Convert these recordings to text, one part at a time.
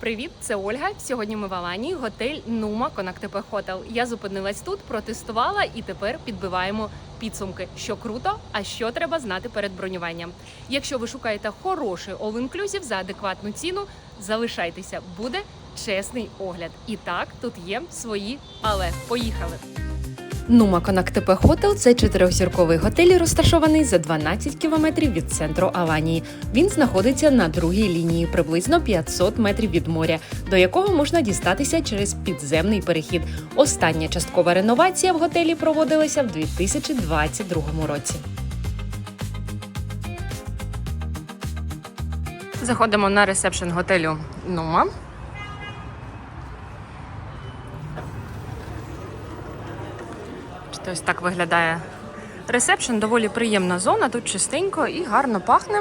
Привіт, це Ольга. Сьогодні ми в Аланії, готель Нума Конактепе Хотел. Я зупинилась тут, протестувала і тепер підбиваємо підсумки, що круто, а що треба знати перед бронюванням. Якщо ви шукаєте хороший all-inclusive за адекватну ціну, залишайтеся, буде чесний огляд. І так, тут є свої, але поїхали. Нума Конактепе Хотел це чотирьохзірковий готель, розташований за 12 кілометрів від центру Аланії. Він знаходиться на другій лінії, приблизно 500 метрів від моря, до якого можна дістатися через підземний перехід. Остання часткова реновація в готелі проводилася в 2022 році. Заходимо на ресепшн готелю Нума. Ось так виглядає ресепшн. Доволі приємна зона. Тут чистенько і гарно пахне.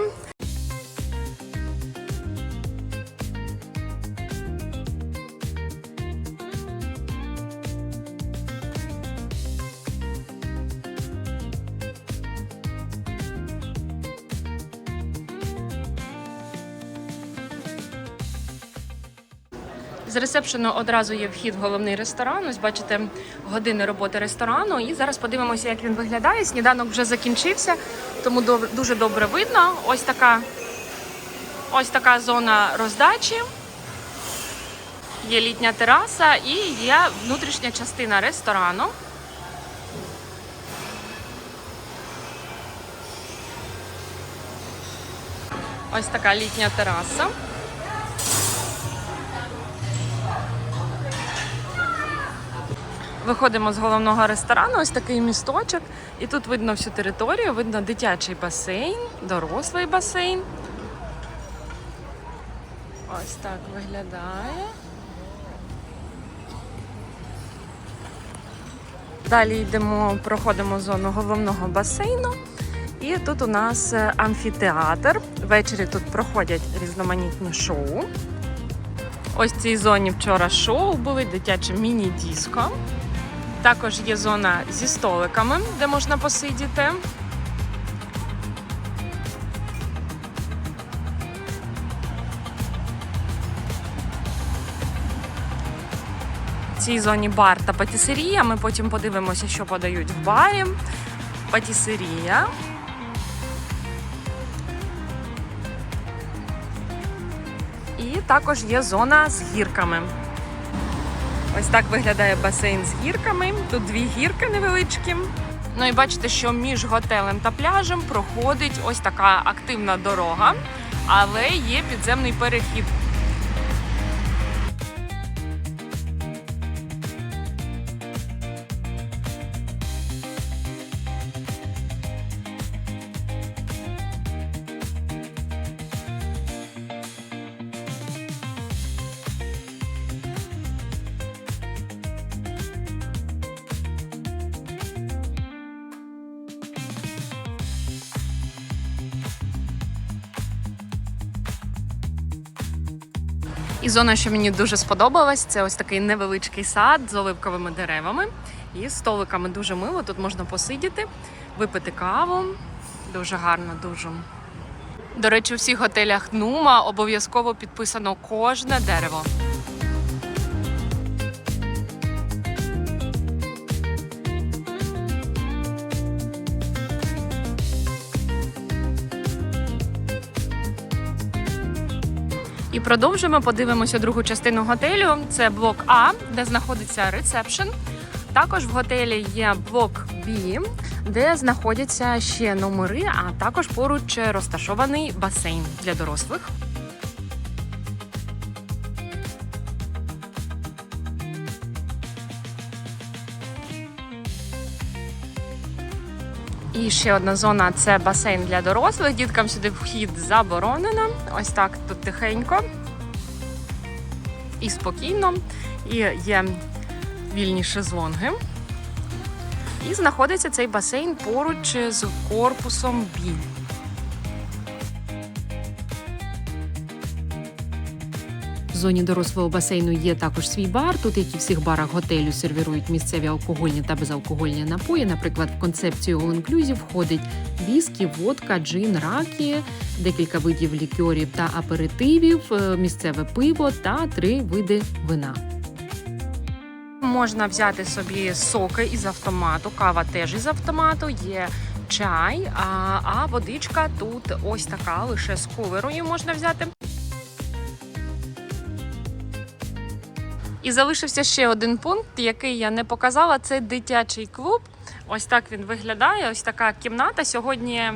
З ресепшену одразу є вхід в головний ресторан. Ось бачите години роботи ресторану. І зараз подивимося, як він виглядає. Сніданок вже закінчився, тому дуже добре видно. Ось така, ось така зона роздачі. Є літня тераса і є внутрішня частина ресторану. Ось така літня тераса. Виходимо з головного ресторану, ось такий місточок, і тут видно всю територію, видно дитячий басейн, дорослий басейн. Ось так виглядає. Далі йдемо, проходимо зону головного басейну. І тут у нас е, амфітеатр. Ввечері тут проходять різноманітні шоу. Ось в цій зоні вчора шоу були дитяче міні-диско. Також є зона зі столиками, де можна посидіти. В цій зоні бар та патісерія. Ми потім подивимося, що подають в барі. Патісерія. І також є зона з гірками. Ось так виглядає басейн з гірками. Тут дві гірки невеличкі. Ну і бачите, що між готелем та пляжем проходить ось така активна дорога, але є підземний перехід. І зона, що мені дуже сподобалась, це ось такий невеличкий сад з оливковими деревами і столиками дуже мило. Тут можна посидіти, випити каву. Дуже гарно, дуже. До речі, у всіх готелях Нума обов'язково підписано кожне дерево. І продовжимо. Подивимося другу частину готелю. Це блок А, де знаходиться ресепшн. Також в готелі є блок Б, де знаходяться ще номери, а також поруч розташований басейн для дорослих. І ще одна зона це басейн для дорослих. Діткам сюди вхід заборонено. Ось так тут тихенько і спокійно. І є вільні шезлонги. І знаходиться цей басейн поруч з корпусом Бі. Зоні дорослого басейну є також свій бар. Тут, як і всіх барах готелю, сервірують місцеві алкогольні та безалкогольні напої. Наприклад, в концепцію All Inclusive входить віскі, водка, джин, ракі, декілька видів лікьорів та аперитивів, е, місцеве пиво та три види вина. Можна взяти собі соки із автомату, кава теж із автомату, є чай, а, водичка тут ось така, лише з кулерою можна взяти. І залишився ще один пункт, який я не показала. Це дитячий клуб. Ось так він виглядає. Ось така кімната. Сьогодні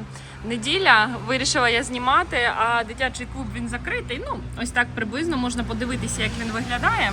неділя. Вирішила я знімати, а дитячий клуб він закритий. Ну, ось так приблизно можна подивитися, як він виглядає.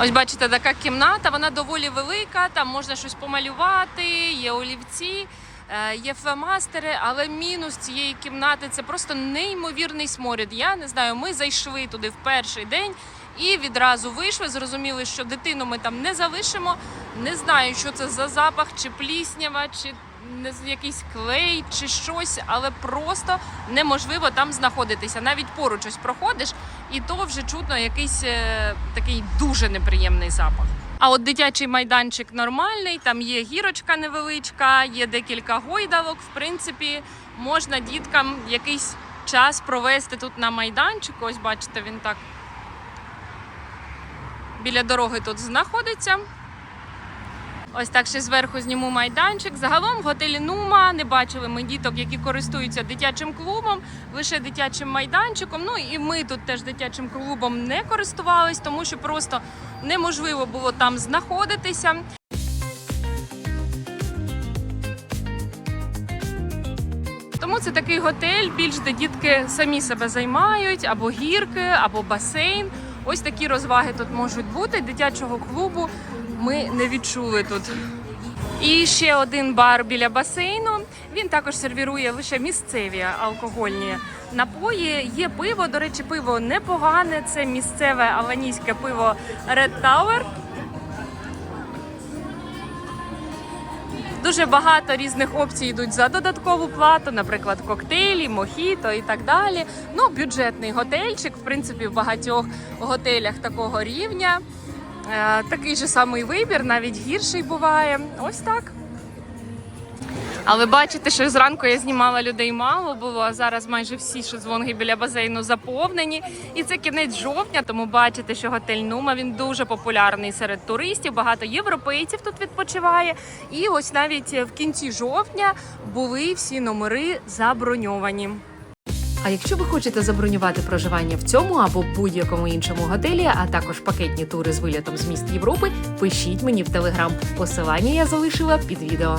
Ось бачите, така кімната, вона доволі велика, там можна щось помалювати, є олівці, е, є фломастери, але мінус цієї кімнати це просто неймовірний сморід. Я не знаю, ми зайшли туди в перший день і відразу вийшли, зрозуміли, що дитину ми там не залишимо. Не знаю, що це за запах, чи пліснява, чи не якийсь клей, чи щось, але просто неможливо там знаходитися. Навіть поруч ось проходиш, і то вже чутно якийсь е, такий дуже неприємний запах. А от дитячий майданчик нормальний, там є гірочка невеличка, є декілька гойдалок. В принципі, можна діткам якийсь час провести тут на майданчику. Ось бачите, він так біля дороги тут знаходиться. Ось так ще зверху зніму майданчик. Загалом в готелі Нума не бачили ми діток, які користуються дитячим клубом, лише дитячим майданчиком. Ну і ми тут теж дитячим клубом не користувались, тому що просто неможливо було там знаходитися. Тому це такий готель, більш де дітки самі себе займають, або гірки, або басейн. Ось такі розваги тут можуть бути. Дитячого клубу ми не відчули тут. І ще один бар біля басейну. Він також сервірує лише місцеві алкогольні напої. Є пиво. До речі, пиво непогане. Це місцеве аланійське пиво Red Tower. Дуже багато різних опцій йдуть за додаткову плату, наприклад, коктейлі, мохіто і так далі. Ну, бюджетний готельчик, в принципі, в багатьох готелях такого рівня. Е, такий же самий вибір, навіть гірший буває. Ось так. Але бачите, що зранку я знімала людей мало було, а зараз майже всі шезлонги біля басейну заповнені. І це кінець жовтня, тому бачите, що готель Нума він дуже популярний серед туристів. Багато європейців тут відпочиває. І ось навіть в кінці жовтня були всі номери заброньовані. А якщо ви хочете забронювати проживання в цьому або будь-якому іншому готелі, а також пакетні тури з вилітом з міст Європи, пишіть мені в телеграм. Посилання я залишила під відео.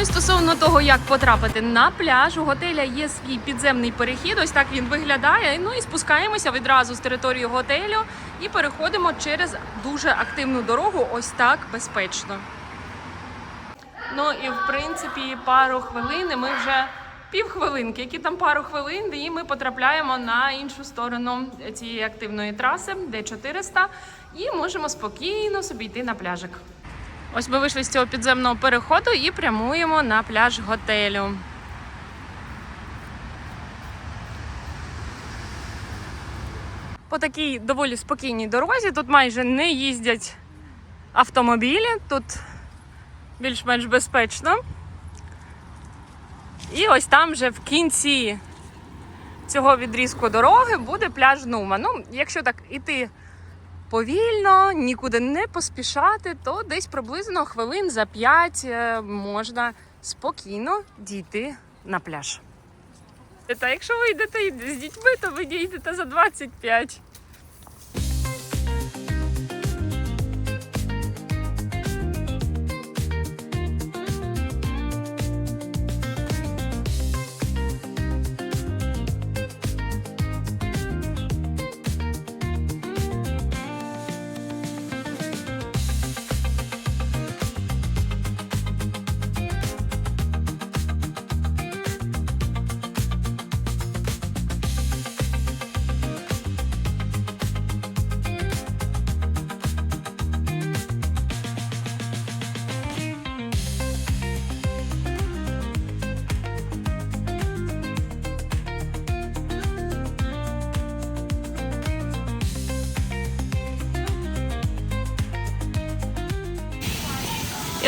Ну і стосовно того, як потрапити на пляж, у готеля є свій підземний перехід. Ось так він виглядає. Ну і спускаємося відразу з території готелю і переходимо через дуже активну дорогу. Ось так безпечно. Ну і в принципі пару хвилин ми вже півхвилинки, які там пару хвилин, і ми потрапляємо на іншу сторону цієї активної траси, де 400, і можемо спокійно собі йти на пляжик. Ось ми вийшли з цього підземного переходу і прямуємо на пляж готелю. По такій доволі спокійній дорозі тут майже не їздять автомобілі, тут більш-менш безпечно. І ось там вже в кінці цього відрізку дороги буде пляж Нума. Ну, якщо так іти повільно, нікуди не поспішати, то десь приблизно хвилин за 5 можна спокійно дійти на пляж. Та якщо ви йдете з дітьми, то ви дійдете за 25.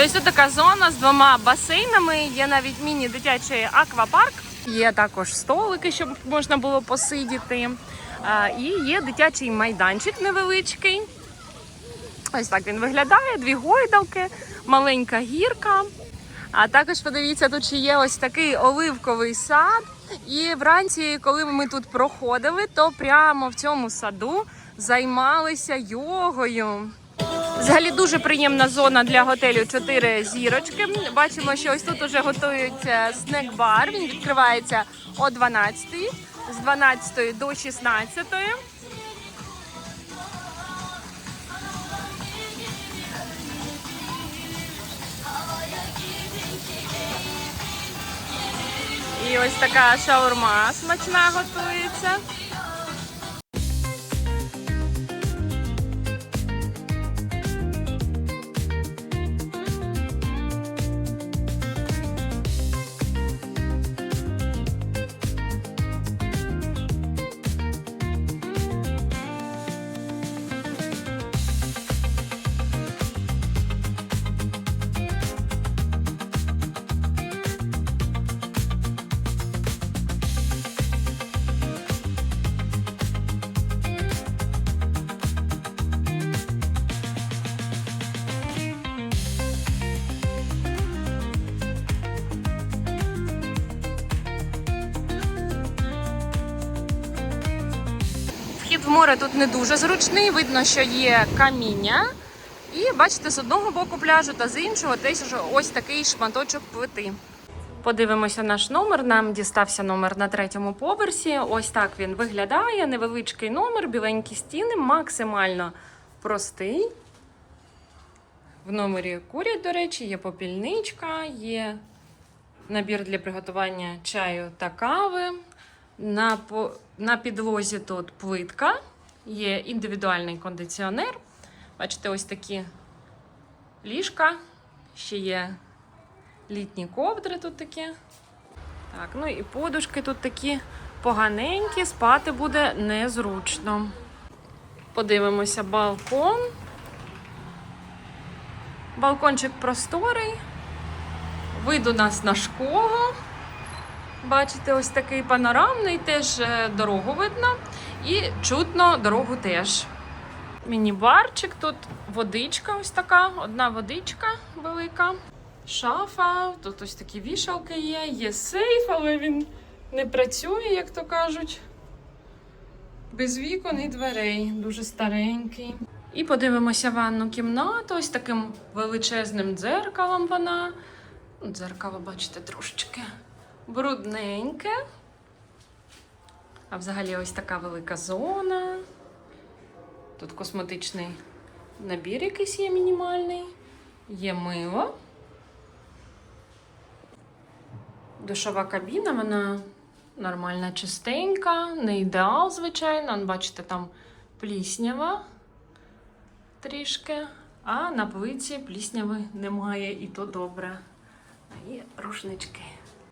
Ось тут така зона з двома басейнами. Є навіть міні-дитячий аквапарк. Є також столики, щоб можна було посидіти. І є дитячий майданчик невеличкий. Ось так він виглядає: дві гойдалки, маленька гірка. А також подивіться, тут ще є ось такий оливковий сад. І вранці, коли ми тут проходили, то прямо в цьому саду займалися йогою. Взагалі дуже приємна зона для готелю 4 зірочки. Бачимо, що ось тут уже готують е, снек-бар. Він відкривається о 12 з 12 до 16. І ось така шаурма смачна готується. Море тут не дуже зручний. Видно, що є каміння. І бачите, з одного боку пляжу та з іншого теж ось такий шматочок плити. Подивимося наш номер. Нам дістався номер на третьому поверсі. Ось так він виглядає. Невеличкий номер, біленькі стіни, максимально простий. В номері курять, до речі, є попільничка, є набір для приготування чаю та кави. На, на підлозі тут плитка, є індивідуальний кондиціонер. Бачите, ось такі ліжка, ще є літні ковдри тут такі. Так, ну і подушки тут такі поганенькі, спати буде незручно. Подивимося балкон. Балкончик просторий. Вид у нас на школу. Бачите, ось такий панорамний, теж е, дорогу видно. І чутно дорогу теж. Міні-барчик, тут водичка ось така, одна водичка велика. Шафа, тут ось такі вішалки є, є сейф, але він не працює, як то кажуть. Без вікон і дверей, дуже старенький. І подивимося ванну кімнату, ось таким величезним дзеркалом вона. Дзеркало, бачите, трошечки брудненьке. А взагалі ось така велика зона. Тут косметичний набір якийсь є мінімальний. Є мило. Душова кабіна, вона нормальна, чистенька, не ідеал, звичайно. Бачите, там пліснява трішки, а на плиці плісняви немає, і то добре. А є рушнички.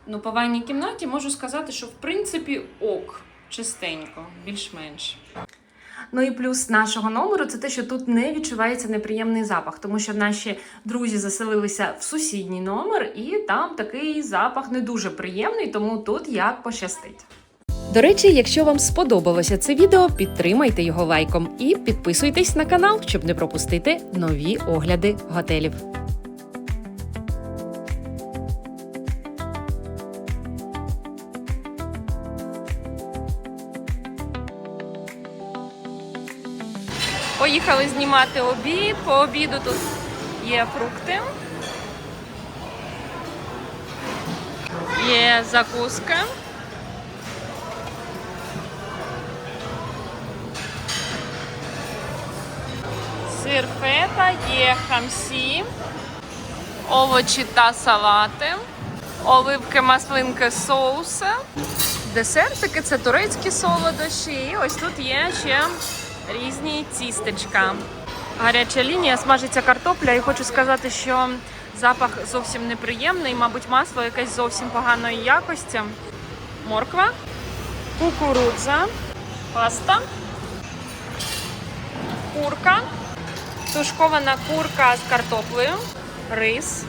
Ну, по ванній кімнаті можу сказати, що в принципі ок, чистенько, більш-менш. Ну і плюс нашого номеру це те, що тут не відчувається неприємний запах, тому що наші друзі заселилися в сусідній номер, і там такий запах не дуже приємний, тому тут як пощастить. До речі, якщо вам сподобалося це відео, підтримайте його лайком і підписуйтесь на канал, щоб не пропустити нові огляди готелів. Поїхали знімати обід. По обіду тут є фрукти. Є закуска. Сир фета, є хамсі, овочі та салати, оливки, маслинки, соуси. Десертики це турецькі солодощі. І ось тут є ще різні тістечка. Гаряча лінія, смажиться картопля, і хочу сказати, що запах зовсім неприємний, мабуть, масло якесь зовсім поганої якості. Морква, кукурудза, паста, курка, тушкована курка з картоплею, рис,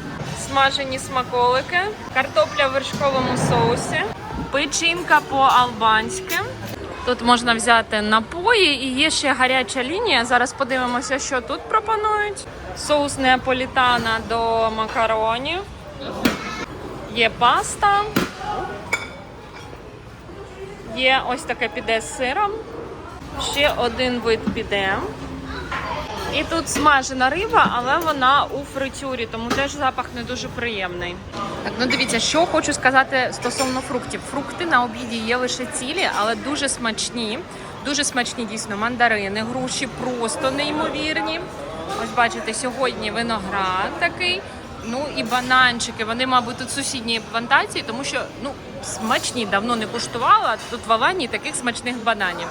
смажені смаколики, картопля в вершковому соусі, печінка по-албанськи. Тут можна взяти напої і є ще гаряча лінія. Зараз подивимося, що тут пропонують. Соус неаполітана до макаронів. Є паста. Є ось таке піде з сиром. Ще один вид піде. І тут смажена риба, але вона у фритюрі, тому теж запах не дуже приємний. Так, ну дивіться, що хочу сказати стосовно фруктів. Фрукти на обіді є лише цілі, але дуже смачні. Дуже смачні дійсно мандарини, груші просто неймовірні. Ось бачите, сьогодні виноград такий. Ну і бананчики. Вони, мабуть, тут сусідні плантації, тому що ну смачні давно не куштувала. Тут в Аланії таких смачних бананів.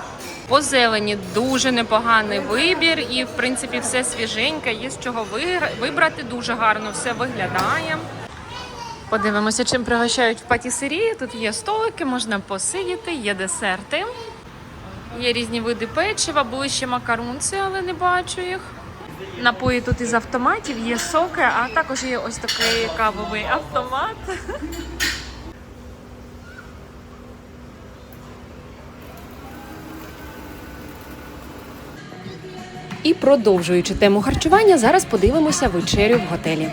По зелені дуже непоганий вибір, і в принципі все свіженьке. Є з чого вибрати. Дуже гарно все виглядає. Подивимося, чим пригощають в патісерії. Тут є столики, можна посидіти, є десерти. Є різні види печива, були ще макарунці, але не бачу їх. Напої тут із автоматів, є соки, а також є ось такий кавовий автомат. І продовжуючи тему харчування, зараз подивимося вечерю в готелі.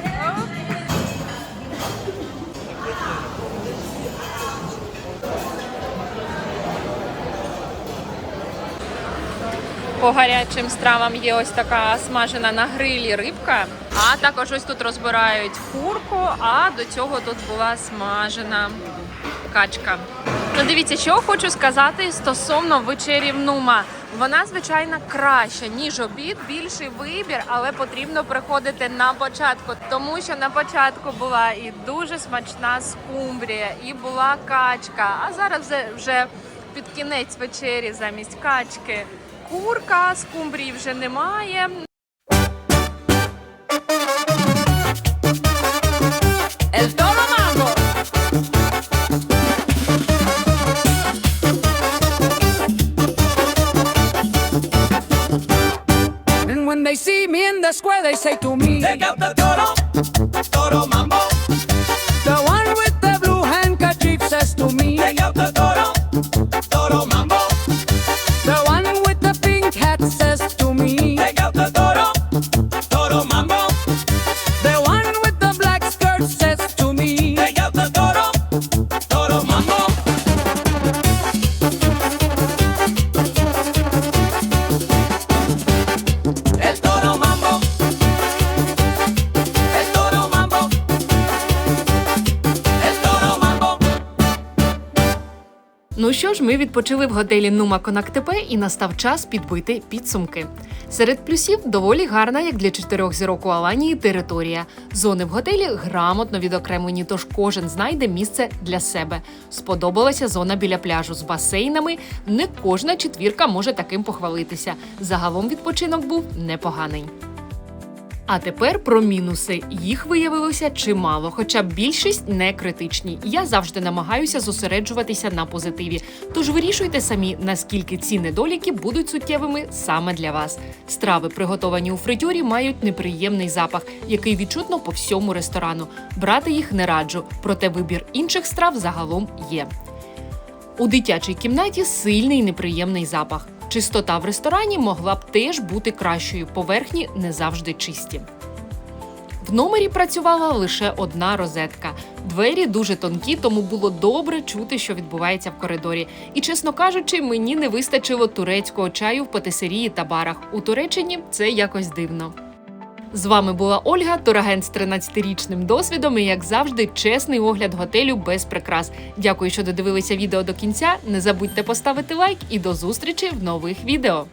По гарячим стравам є ось така смажена на грилі рибка. А також ось тут розбирають курку, а до цього тут була смажена качка. Ну, дивіться, що хочу сказати стосовно вечері в Нума. Вона, звичайно, краща, ніж обід, більший вибір, але потрібно приходити на початку, тому що на початку була і дуже смачна скумбрія, і була качка. А зараз вже, під кінець вечері замість качки курка, скумбрії вже немає. scuola e sei tu mio. Відпочили в готелі Нума Конактепе і настав час підбити підсумки. Серед плюсів доволі гарна, як для чотирьох зірок у Аланії, територія. Зони в готелі грамотно відокремлені, тож кожен знайде місце для себе. Сподобалася зона біля пляжу з басейнами. Не кожна четвірка може таким похвалитися. Загалом відпочинок був непоганий. А тепер про мінуси. Їх виявилося чимало, хоча більшість не критичні. Я завжди намагаюся зосереджуватися на позитиві. Тож вирішуйте самі, наскільки ці недоліки будуть суттєвими саме для вас. Страви, приготовані у фритюрі, мають неприємний запах, який відчутно по всьому ресторану. Брати їх не раджу, проте вибір інших страв загалом є. У дитячій кімнаті сильний неприємний запах. Чистота в ресторані могла б теж бути кращою, поверхні не завжди чисті. В номері працювала лише одна розетка. Двері дуже тонкі, тому було добре чути, що відбувається в коридорі. І, чесно кажучи, мені не вистачило турецького чаю в патисерії та барах. У Туреччині це якось дивно. З вами була Ольга, турагент з 13-річним досвідом і, як завжди, чесний огляд готелю без прикрас. Дякую, що додивилися відео до кінця. Не забудьте поставити лайк і до зустрічі в нових відео.